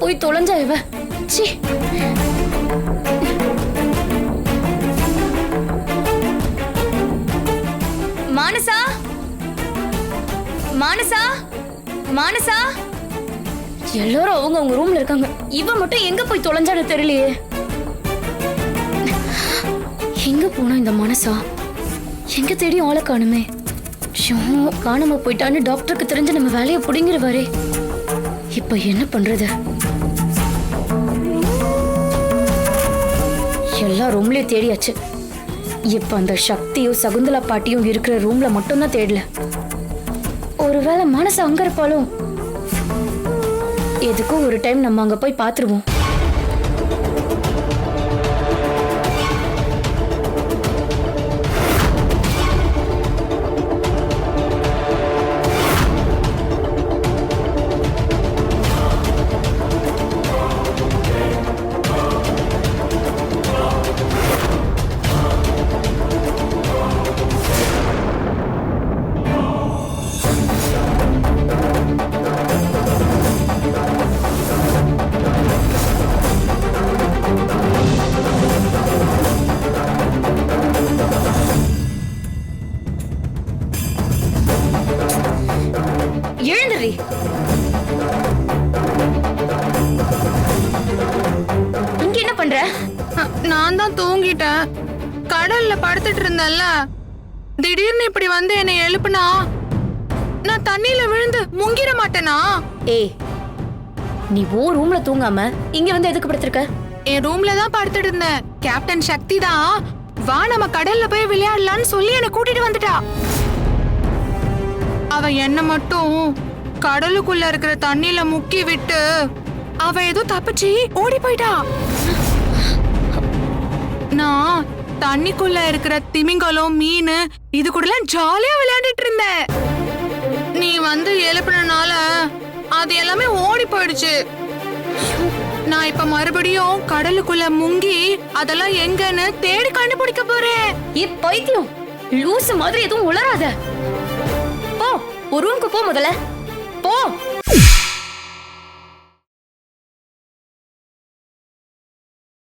போய் தொலைஞ்சா இவ சி மானசா? மானசா? மானசா? எல்லாரும் அவங்க அவங்க ரூம்ல இருக்காங்க. இவ மட்டும் எங்க போய் தொலைஞ்சான்னு தெரியலையே. எங்க போனா இந்த மனசா? எங்க தேடி ஆளை காணுமே? ஷோ காணாம போயிட்டான்னு டாக்டருக்கு தெரிஞ்சு நம்ம வேலையை புடிங்கிருவாரே இப்ப என்ன பண்றது? எல்லாம் ரூம்லேயே தேடியாச்சு. இப்போ அந்த சக்தியும் சகுந்தலா பாட்டியும் இருக்கிற ரூம்ல மட்டும்தான் தேடல. ஒருவேளை மனசு அங்க இருப்பாலும் எதுக்கும் ஒரு டைம் நம்ம அங்க போய் பாத்துருவோம் எழுந்துரி இங்க என்ன பண்ற? நான் தான் தூங்கிட்டேன். கடல்ல படுத்துட்டு இருந்தேன்ல. திடீர்னு இப்படி வந்து என்னை எழுப்புனா? நான் தண்ணியில விழுந்து முங்கிட மாட்டேனா? ஏய் நீ ஓ ரூம்ல தூங்காம இங்க வந்து எதுக்கு படுத்திருக்க? என் ரூம்ல தான் படுத்துட்டு இருந்தேன். கேப்டன் சக்தி தான். வா நம்ம கடல்ல போய் விளையாடலாம்னு சொல்லி என்னை கூட்டிட்டு வந்துட்டா. அவன் என்ன மட்டும் கடலுக்குள்ள இருக்கிற தண்ணியில முக்கி விட்டு அவ ஏதோ தப்பிச்சு ஓடி போயிட்டா. நான் தண்ணிக்குள்ள இருக்கிற திமிங்கலம் மீன் இது கூடலாம் ஜாலியா விளையாண்டுட்டு இருந்தேன். நீ வந்து எழுப்பினால அது எல்லாமே ஓடி போயிடுச்சு. நான் இப்ப மறுபடியும் கடலுக்குள்ள முங்கி அதெல்லாம் எங்கன்னு தேடி கண்டுபிடிக்க போறேன். ஏ பைத்தியம். லூசு மாதிரி எதுவும் உளராத ஒரு ரூம்க்கு போ முதல்ல. போ.